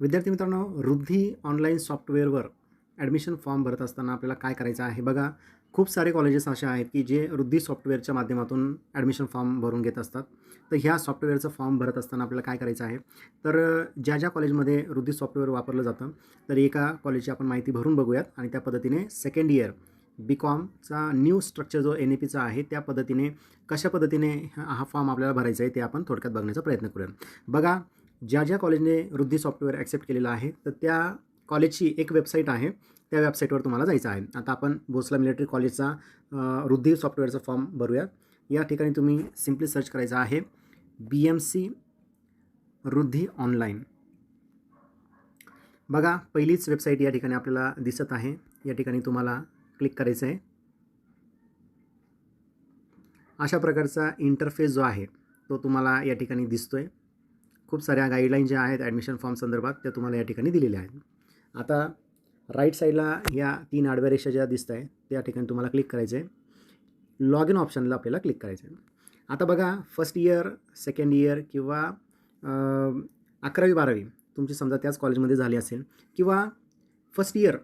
विद्यार्थी मित्रांनो वृद्धी ऑनलाईन सॉफ्टवेअरवर ॲडमिशन फॉर्म भरत असताना आपल्याला काय करायचं आहे? बघा खूप सारे कॉलेजेस असे आहेत की जे वृद्धी सॉफ्टवेअरच्या माध्यमातून ॲडमिशन फॉर्म भरून घेत असतात. तर ह्या सॉफ्टवेअरचं फॉर्म भरत असताना आपल्याला काय करायचं आहे? तर ज्या ज्या कॉलेजमध्ये वृद्धी सॉफ्टवेअर वापरलं जातं तर एका कॉलेजची आपण माहिती भरून बघूयात आणि त्या पद्धतीने सेकंड इयर बी कॉमचा न्यू स्ट्रक्चर जो एन ए पीचा आहे त्या पद्धतीने कशा पद्धतीने हा हा फॉर्म आपल्याला भरायचा आहे ते आपण थोडक्यात बघण्याचा प्रयत्न करूया बघा ज्या ज्या कॉलेजने वृद्धी सॉफ्टवेअर ॲक्सेप्ट केलेलं आहे तर त्या कॉलेजची एक वेबसाईट आहे. त्या वेबसाईटवर तुम्हाला जायचं आहे. आता आपण भोसला मिलिटरी कॉलेजचा वृद्धी सॉफ्टवेअरचा फॉर्म भरूया. या ठिकाणी तुम्ही सिम्पली सर्च करायचं आहे. B M C Vriddhi online बघा पहिलीच वेबसाईट या ठिकाणी आपल्याला दिसत आहे. या ठिकाणी तुम्हाला क्लिक करायचं आहे अशा प्रकारचा इंटरफेस जो आहे तो तुम्हाला या ठिकाणी दिसतो आहे खूप साऱ्या गाईडलाईन ज्या आहेत ॲडमिशन फॉर्म संदर्भात त्या तुम्हाला या ठिकाणी दिलेल्या आहेत. आता राईट साईडला या तीन आडव्या रेषा ज्या दिसत आहे त्या ठिकाणी तुम्हाला क्लिक करायचं आहे लॉग इन ऑप्शनला आपल्याला क्लिक करायचं आहे आता बघा फर्स्ट इयर सेकंड इयर किंवा अकरावी बारावी तुमची समजा त्याच कॉलेजमध्ये झाली असेल किंवा फर्स्ट इयर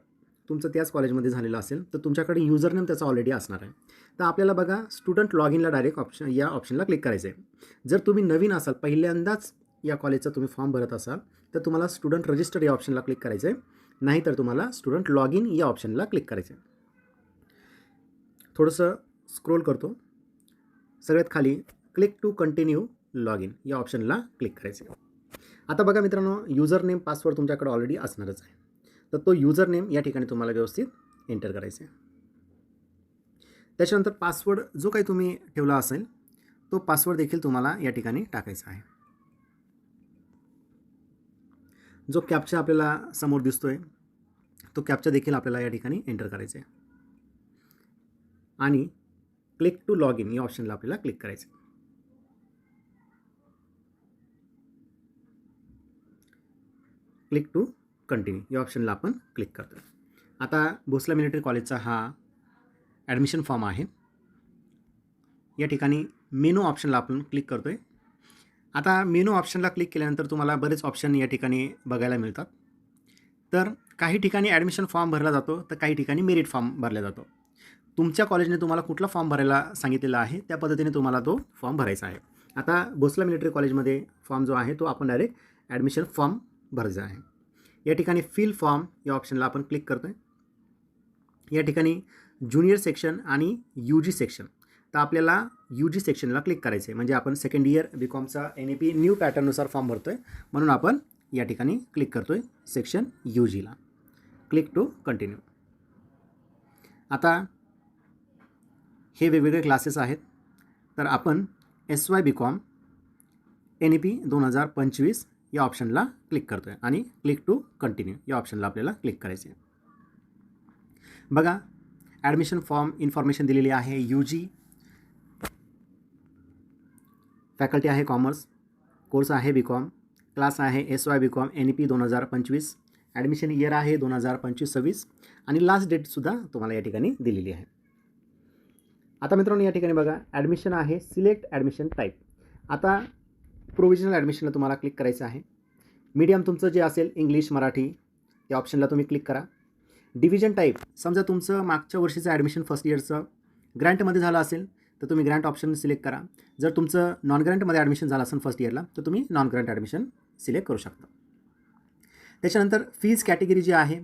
तुमचं त्याच कॉलेजमध्ये झालेलं असेल तर तुमच्याकडे युजर नेम त्याचा ऑलरेडी असणार आहे. तर आपल्याला बघा स्टुडंट लॉग इनला डायरेक्ट ऑप्शन या ऑप्शनला क्लिक करायचं आहे जर तुम्ही नवीन असाल पहिल्यांदाच या कॉलेजचा तुम्ही फॉर्म भरत असाल तर तुम्हाला स्टुडंट रजिस्टर या ऑप्शनला क्लिक करायचं आहे नाहीतर तुम्हाला स्टुडंट लॉग इन या ऑप्शनला क्लिक करायचं आहे थोडंसं स्क्रोल करतो. सगळ्यात खाली click to continue log in या ऑप्शनला क्लिक करायचं आहे आता बघा मित्रांनो युजर नेम पासवर्ड तुमच्याकडे ऑलरेडी असणारच आहे. तर तो युजर नेम या ठिकाणी तुम्हाला व्यवस्थित एंटर करायचा आहे त्याच्यानंतर पासवर्ड जो काही तुम्ही ठेवला असेल तो पासवर्ड देखील तुम्हाला या ठिकाणी टाकायचा आहे. जो कॅपचा आपल्याला समोर दिसतो आहे तो कॅपचा देखील आपल्याला या ठिकाणी एंटर करायचा आहे आणि क्लिक टू लॉग इन या ऑप्शनला आपल्याला क्लिक करायचं आहे. क्लिक टू कंटिन्यू या ऑप्शनला आपण क्लिक करतो आता भोसला मिलिटरी कॉलेजचा हा ॲडमिशन फॉर्म आहे. या ठिकाणी मेनू ऑप्शनला आपण क्लिक करतो आहे आता मेनू ऑप्शनला क्लिक केल्यानंतर तुम्हाला बरेच ऑप्शन या ठिकाणी बघायला मिळतात. तर काही ठिकाणी ॲडमिशन फॉर्म भरला जातो तर काही ठिकाणी मेरिट फॉर्म भरला जातो. तुमच्या कॉलेजने तुम्हाला कुठला फॉर्म भरायला सांगितलेला आहे त्या पद्धतीने तुम्हाला तो फॉर्म भरायचा आहे. आता भोसला मिलिटरी कॉलेजमध्ये फॉर्म जो आहे तो आपण डायरेक्ट ॲडमिशन फॉर्म भरायचा आहे. या ठिकाणी फिल फॉर्म या ऑप्शनला आपण क्लिक करतो आहे या ठिकाणी ज्युनियर सेक्शन आणि यू जी सेक्शन तर आपल्याला यू जी सेक्शनला क्लिक करायचं आहे म्हणजे आपण सेकंड इयर बी कॉमचा एन ए पी न्यू पॅटर्ननुसार फॉर्म भरतो आहे म्हणून आपण या ठिकाणी क्लिक करतो आहे सेक्शन यू जीला क्लिक टू कंटिन्यू आता हे वेगवेगळे क्लासेस आहेत. तर आपण S Y B com N E P दोन हजार पंचवीस या ऑप्शनला क्लिक करतो आहे आणि क्लिक टू कंटिन्यू या ऑप्शनला आपल्याला क्लिक करायचे आहे बघा ॲडमिशन फॉर्म इन्फॉर्मेशन दिलेली आहे यू जी फॅकल्टी आहे कॉमर्स कोर्स आहे बी कॉम क्लास आहे S Y B com N E P दोन हजार पंचवीस ॲडमिशन इयर आहे दोन हजार पंचवीस सव्वीस आणि लास्ट डेटसुद्धा तुम्हाला या ठिकाणी दिलेली आहे. आता मित्रांनो या ठिकाणी बघा ॲडमिशन आहे सिलेक्ट ॲडमिशन टाईप. आता प्रोविजनल ॲडमिशनला तुम्हाला क्लिक करायचं आहे. मीडियम तुमचं जे असेल इंग्लिश मराठी या ऑप्शनला तुम्ही क्लिक करा. डिव्हिजन टाईप समजा तुमचं मागच्या वर्षीचं ॲडमिशन फर्स्ट इयरचं ग्रँटमध्ये झालं असेल तर तुम्ही ग्रँट ऑप्शन सिलेक्ट करा. जर तुमचं नॉन ग्रँटमध्ये ॲडमिशन झालं असेल फर्स्ट इयरला तर तुम्ही नॉन ग्रँट ॲडमिशन सिलेक्ट करू शकता. त्याच्यानंतर फीज कॅटेगरी जी आहे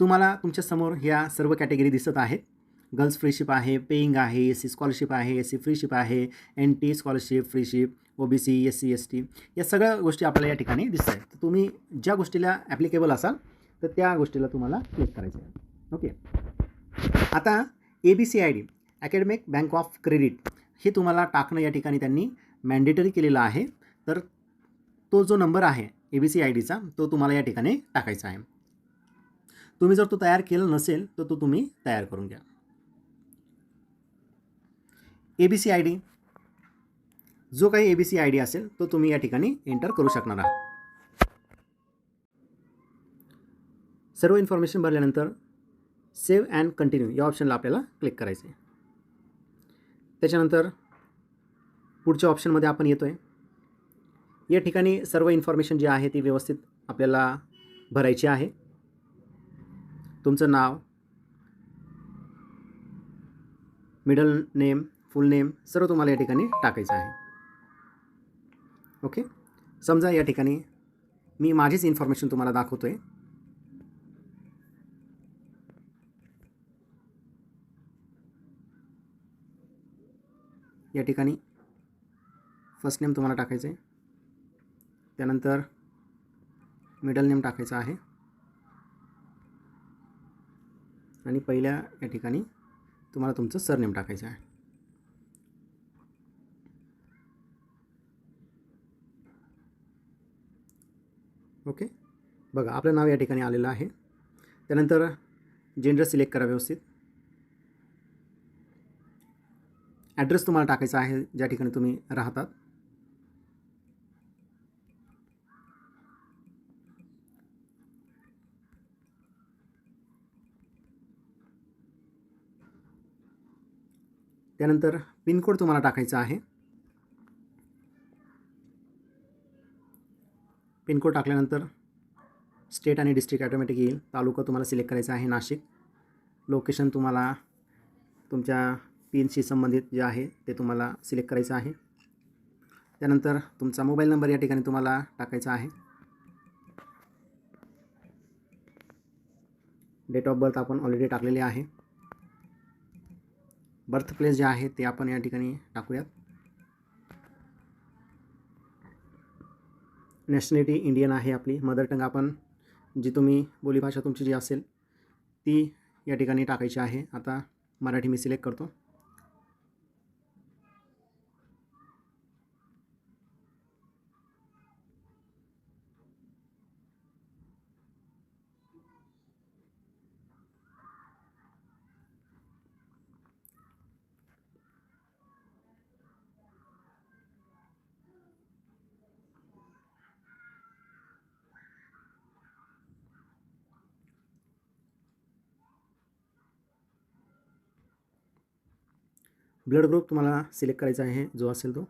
तुम्हाला तुमच्यासमोर ह्या सर्व कॅटेगरी दिसत आहेत गर्ल्स फ्रीशिप आहे पेईंग आहे एस सी स्कॉलरशिप आहे एस सी फ्रीशिप आहे N T scholarship freeship O B C S C S T या सगळ्या गोष्टी आपल्याला या ठिकाणी दिसत आहेत. तर तुम्ही ज्या गोष्टीला ॲप्लिकेबल असाल तर त्या गोष्टीला तुम्हाला क्लिक करायचं आहे. ओके आता A B C I D academic bank of credit हे तुम्हाला टाकणं या ठिकाणी त्यांनी मॅन्डेटरी केलेलं आहे. तर तो जो नंबर आहे ए बी सी आय डीचा तो तुम्हाला या ठिकाणी टाकायचा आहे. तुम्ही जर तो तयार केला नसेल तर तो तुम्ही तयार करून घ्या. A B C I D जो काही A B C I D असेल तो तुम्ही या ठिकाणी एंटर करू शकणार आहात. सर्व इन्फॉर्मेशन भरल्यानंतर सेव्ह अँड कंटिन्यू या ऑप्शनला आपल्याला क्लिक करायचं आहे त्याच्यानंतर पुढच्या ऑप्शनमध्ये आपण येतो आहे या ठिकाणी सर्व इन्फॉर्मेशन जी आहे ती व्यवस्थित आपल्याला भरायची आहे. तुमचं नाव मिडल नेम फुल नेम सर्व तुम्हाला या ठिकाणी टाकायचं आहे. ओके समजा या ठिकाणी मी माझीच इन्फॉर्मेशन तुम्हाला दाखवतो आहे या ठिकाणी. फर्स्ट नेम तुम्हाला टाकायचं आहे त्यानंतर मिडल नेम टाकायचं आहे. आणि पहिल्या या ठिकाणी तुम्हाला तुमचं सरनेम टाकायचं आहे. ओके बघा आपलं नाव या ठिकाणी आलेलं आहे. त्यानंतर जेंडर सिलेक्ट करा व्यवस्थित. ॲड्रेस तुम्हाला टाकायचा आहे ज्या ठिकाणी तुम्ही राहतात. त्यानंतर पिनकोड तुम्हाला टाकायचा आहे. पिनकोड टाकल्यानंतर स्टेट आणि डिस्ट्रिक्ट ॲटोमॅटिक येईल. तालुका तुम्हाला सिलेक्ट करायचा आहे नाशिक. लोकेशन तुम्हाला तुमच्या पिनशी संबंधित जे आहे ते तुम्हाला सिलेक्ट करायचं आहे. त्यानंतर तुमचा मोबाईल नंबर या ठिकाणी तुम्हाला टाकायचा आहे. डेट ऑफ बर्थ आपण ऑलरेडी टाकलेले आहे. बर्थ प्लेस जे आहे ते आपण या ठिकाणी टाकूयात. नॅशनॅलिटी इंडियन आहे आपली. मदर टंग आपण जी तुम्ही बोलीभाषा तुमची जी असेल ती या ठिकाणी टाकायची आहे. आता मराठी मी सिलेक्ट करतो. ब्लड ग्रुप तुम्हाला सिलेक्ट करायचा आहे जो असेल तो.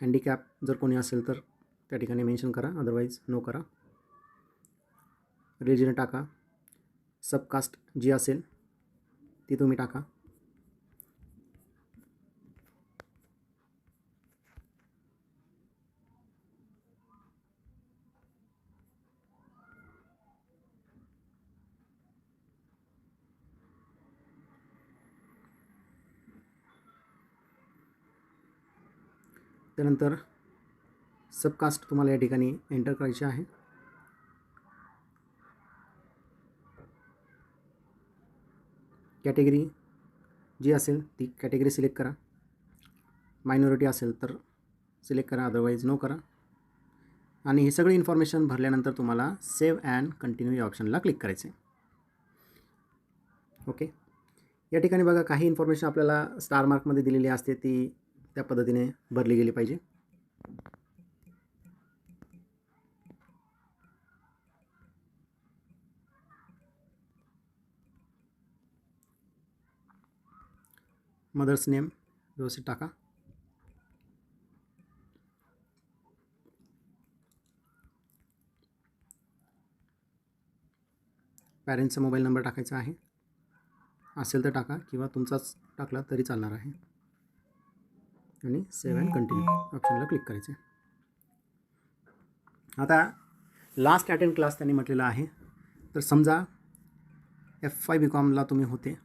हँडिकॅप जर कोणी असेल तर त्या ठिकाणी मेन्शन करा अदरवाईज नो करा. रिलिजन टाका. सबकास्ट जी असेल ती तुम्ही टाका. त्यानंतर सबकास्ट तुम्हाला या ठिकाणी एंटर करायची आहे. कॅटेगरी जी असेल ती कॅटेगरी सिलेक्ट करा. मायनॉरिटी असेल तर सिलेक्ट करा अदरवाईज नो करा. आणि ही सगळी इन्फॉर्मेशन भरल्यानंतर तुम्हाला सेव्ह अँड कंटिन्यू या ऑप्शनला क्लिक करायचे. ओके या ठिकाणी बघा काही इन्फॉर्मेशन आपल्याला स्टार मार्कमध्ये दिलेली असते ती त्या पद्धतीने भरली गेली पाहिजे. मदर्स नेम व्यवस्थित टाका. पॅरेंट्सचा मोबाईल नंबर टाकायचा आहे. असेल तर टाका किंवा तुमचाच टाकला तरी चालणार आहे. आणि सेव्ह अँड कंटिन्यू ऑप्शनला क्लिक करायचं. आता लास्ट अटेंड क्लास त्यांनी म्हटलेला आहे. तर समजा एफ वाय बी कॉमला तुम्ही होते.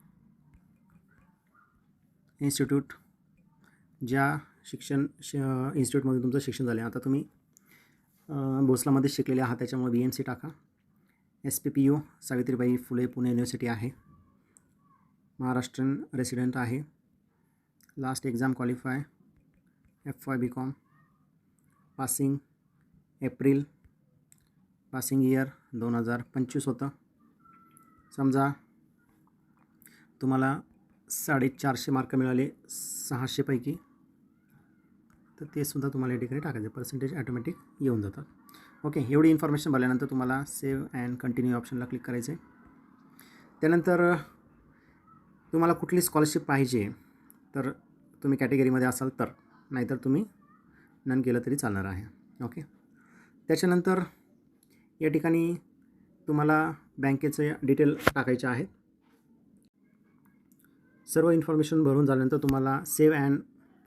इन्स्टिट्यूट ज्या शिक्षण श इन्स्टिट्यूटमध्ये तुमचं शिक्षण झालं आता तुम्ही भोसलामध्ये शिकलेले आहात त्याच्यामुळे बी एम सी टाका. S P P U Savitribai Phule Pune university आहे. महाराष्ट्रीयन रेसिडेंट आहे. Last exam qualify F Y B com passing April passing year दोन हजार पंचवीस होतं. समजा तुम्हाला साडेचारशे मार्क मिळाले सहाशेपैकी तर ते सुद्धा तुम्हाला या ठिकाणी टाकायचे. पर्सेंटेज ॲटोमॅटिक येऊन जातात ओके एवढी इन्फॉर्मेशन भरल्यानंतर तुम्हाला सेव्ह अँड कंटिन्यू ऑप्शनला क्लिक करायचं आहे त्यानंतर तुम्हाला कुठली स्कॉलरशिप पाहिजे तर तुम्ही कॅटेगरीमध्ये असाल तर. नाहीतर तुम्ही नन केलं तरी चालणार आहे. ओके? त्याच्यानंतर या ठिकाणी तुम्हाला बँकेचे डिटेल टाकायचे आहेत. सर्व इन्फॉर्मेशन भरून झाल्यानंतर तुम्हाला सेव्ह अँड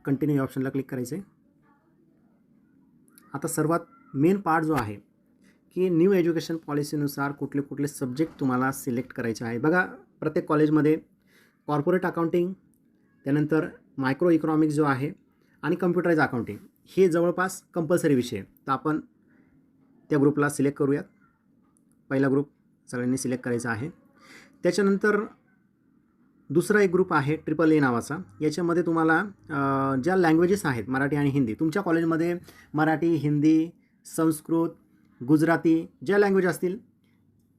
कंटिन्यू ऑप्शनला क्लिक करायचं आहे आता सर्वात मेन पार्ट जो आहे की न्यू एज्युकेशन पॉलिसीनुसार कुठले कुठले सब्जेक्ट तुम्हाला सिलेक्ट करायचे आहे. बघा प्रत्येक कॉलेजमध्ये कॉर्पोरेट अकाउंटिंग त्यानंतर मायक्रो इकॉनॉमिक्स जो आहे आणि कम्प्युटराइज अकाउंटिंग. हे जवळपास कंपल्सरी विषय आहे. तर आपण त्या ग्रुपला सिलेक्ट करूयात. पहिला ग्रुप सगळ्यांनी सिलेक्ट करायचा आहे. त्याच्यानंतर दुसरा एक ग्रुप आहे ट्रिपल ए नावाचा. याच्यामध्ये तुम्हाला ज्या लँग्वेजेस आहेत मराठी आणि हिंदी तुमच्या कॉलेजमध्ये मराठी हिंदी संस्कृत गुजराती ज्या लँग्वेज असतील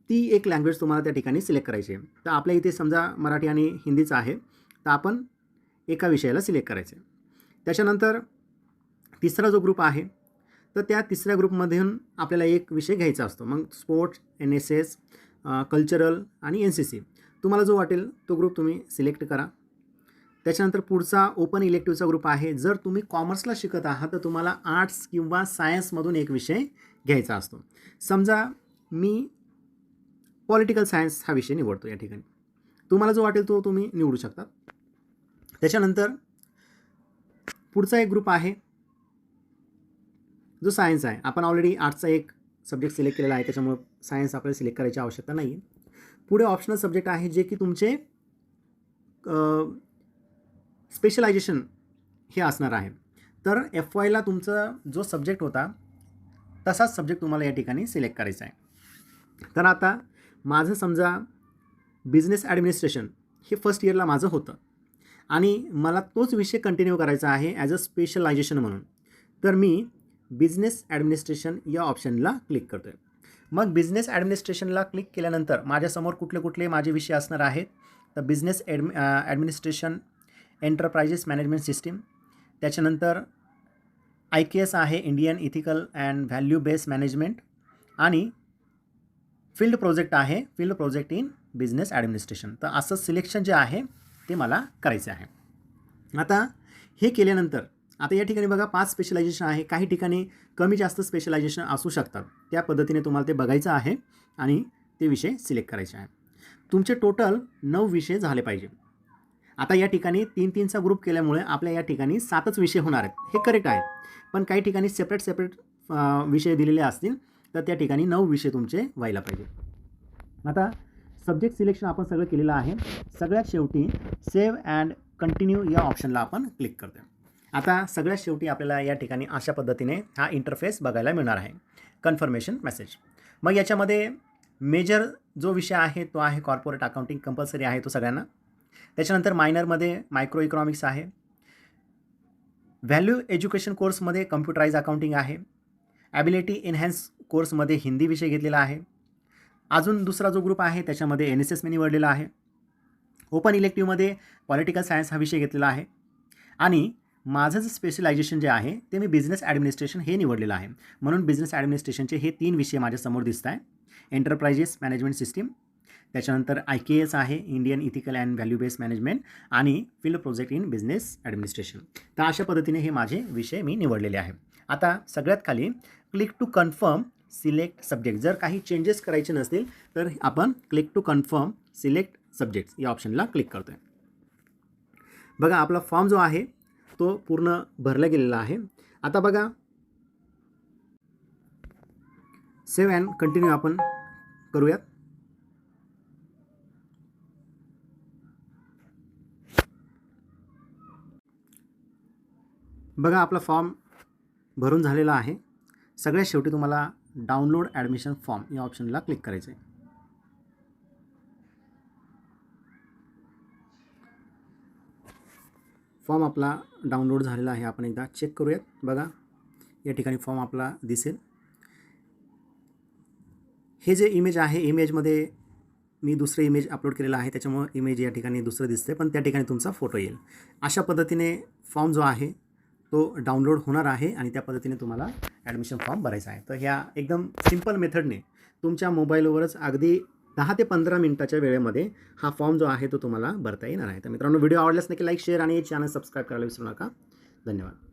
ती एक लँग्वेज तुम्हाला त्या ठिकाणी सिलेक्ट करायची आहे. तर आपल्या इथे समजा मराठी आणि हिंदीचं आहे. तर आपण एका विषयाला सिलेक्ट करायचं आहे. त्याच्यानंतर तिसरा जो ग्रुप आहे तर त्या तिसऱ्या ग्रुपमधून आपल्याला एक विषय घ्यायचा असतो. मग sports N S S cultural आणि एन सी सी. तुम्हाला जो वाटेल तो ग्रुप तुम्ही सिलेक्ट करा. त्याच्यानंतर पुढचा ओपन इलेक्टिव्हचा ग्रुप आहे. जर तुम्ही कॉमर्सला शिकत आहात तर तुम्हाला आर्ट्स किंवा सायन्समधून एक विषय घ्यायचा असतो. समजा मी पॉलिटिकल सायन्स हा विषय निवडतो या ठिकाणी. तुम्हाला जो वाटेल तो तुम्ही निवडू शकता. त्याच्यानंतर पुढचा एक ग्रुप आहे. जो सायन्स आहे. आपण ऑलरेडी आर्ट्सचा एक सब्जेक्ट सिलेक्ट केलेला आहे. त्याच्यामुळं सायन्स आपल्याला सिलेक्ट करायची आवश्यकता नाही आहे पुढे ऑप्शनल सब्जेक्ट आहे जे की तुमचे स्पेशलायझेशन हे असणार आहे. तर एफ वायला तुमचा जो सब्जेक्ट होता तसाच सब्जेक्ट तुम्हाला या ठिकाणी सिलेक्ट करायचा आहे. तर आता माझं समजा बिझनेस ॲडमिनिस्ट्रेशन हे फर्स्ट इयरला माझं होतं. आणि मला तोच विषय कंटिन्यू करायचा आहे ॲज अ स्पेशलायझेशन म्हणून. तर मी बिझनेस ॲडमिनिस्ट्रेशन या ऑप्शनला क्लिक करतो आहे मग बिझनेस ॲडमिनिस्ट्रेशनला क्लिक केल्यानंतर माझ्यासमोर कुठले कुठले माझे विषय असणार आहेत? तर business admin administration enterprises management system त्याच्यानंतर आय के एस आहे Indian ethical and value based management आणि फील्ड प्रोजेक्ट आहे field project in business administration तर असं सिलेक्शन जे आहे ते मला करायचे आहे. आता हे केल्यानंतर आता या ठिकाणी बघा पाच स्पेशलायझेशन आहे. काही ठिकाणी कमी जास्त स्पेशलायझेशन असू शकतात. त्या पद्धतीने तुम्हाला ते बघायचं आहे आणि ते विषय सिलेक्ट करायचे आहे. तुमचे टोटल नऊ विषय झाले पाहिजे. आता या ठिकाणी तीन तीनचा ग्रुप केल्यामुळे आपल्या या ठिकाणी सातच विषय होणार आहेत. हे करेक्ट आहे. पण काही ठिकाणी सेपरेट सेपरेट विषय दिलेले असतील तर त्या ठिकाणी नऊ विषय तुमचे व्हायला पाहिजे. आता सब्जेक्ट सिलेक्शन आपण सगळं केलेलं आहे. सगळ्यात शेवटी सेव्ह अँड कंटिन्यू या ऑप्शनला आपण क्लिक करतो आता सगळ्यात शेवटी आपल्याला या ठिकाणी अशा पद्धतीने हा इंटरफेस बघायला मिळणार आहे. कन्फर्मेशन मेसेज मग याच्यामध्ये मेजर जो विषय आहे तो आहे कॉर्पोरेट अकाउंटिंग कंपल्सरी आहे तो सगळ्यांना. त्याच्यानंतर मायनरमध्ये मायक्रो इकॉनॉमिक्स आहे. व्हॅल्यू एज्युकेशन कोर्समध्ये कम्प्युटराईज अकाउंटिंग आहे. ॲबिलिटी इन्हॅन्स कोर्समध्ये हिंदी विषय घेतलेला आहे. अजून दुसरा जो ग्रुप आहे त्याच्यामध्ये एन एस एस मी निवडलेला आहे. ओपन इलेक्टिव्हमध्ये पॉलिटिकल सायन्स हा विषय घेतलेला आहे. आणि माझं जे स्पेशलायझेशन जे आहे ते मी बिझनेस ॲडमिनिस्ट्रेशन हे निवडलेलं आहे. म्हणून बिझनेस ॲडमिनिस्ट्रेशनचे हे तीन विषय माझ्यासमोर दिसत आहे एंटरप्राइजेस मॅनेजमेंट सिस्टीम त्याच्यानंतर आय के एस आहे Indian ethical and value based management आणि field project in business administration तर अशा पद्धतीने हे माझे विषय मी निवडलेले आहे. आता सगळ्यात खाली click to confirm select subject. जर काही चेंजेस करायचे नसतील तर आपण click to confirm select subjects या ऑप्शनला क्लिक करतो आहे बघा आपला फॉर्म जो आहे तो पूर्ण भरला गेलेला आहे. आता बघा सेव्ह अँड कंटिन्यू आपण करूयात. बघा आपला फॉर्म भरून झालेला आहे. सगळ्यात शेवटी तुम्हाला डाउनलोड ॲडमिशन फॉर्म या ऑप्शनला क्लिक करायचं आहे फॉर्म आपला डाउनलोड झालेला आहे. आपण एकदा चेक करूयात. बघा या ठिकाणी फॉर्म आपला दिसेल. हे जे इमेज आहे इमेजमध्ये मी दुसरं इमेज अपलोड केलेलं आहे. त्याच्यामुळं इमेज या ठिकाणी दुसरं दिसते पण त्या ठिकाणी तुमचा फोटो येईल. अशा पद्धतीने फॉर्म जो आहे तो डाउनलोड होणार आहे आणि त्या पद्धतीने तुम्हाला ॲडमिशन फॉर्म भरायचा आहे. तर ह्या एकदम सिंपल मेथडने तुमच्या मोबाईलवरच अगदी दहा ते पंधरा मिनटाच्या वेळेमध्ये हा फॉर्म जो आहे तो तुम्हाला भरता येणार आहे. तर मित्रांनो व्हिडिओ आवडल्यास नक्की लाईक शेअर आणि चॅनल सबस्क्राईब करायला विसरू नका. धन्यवाद.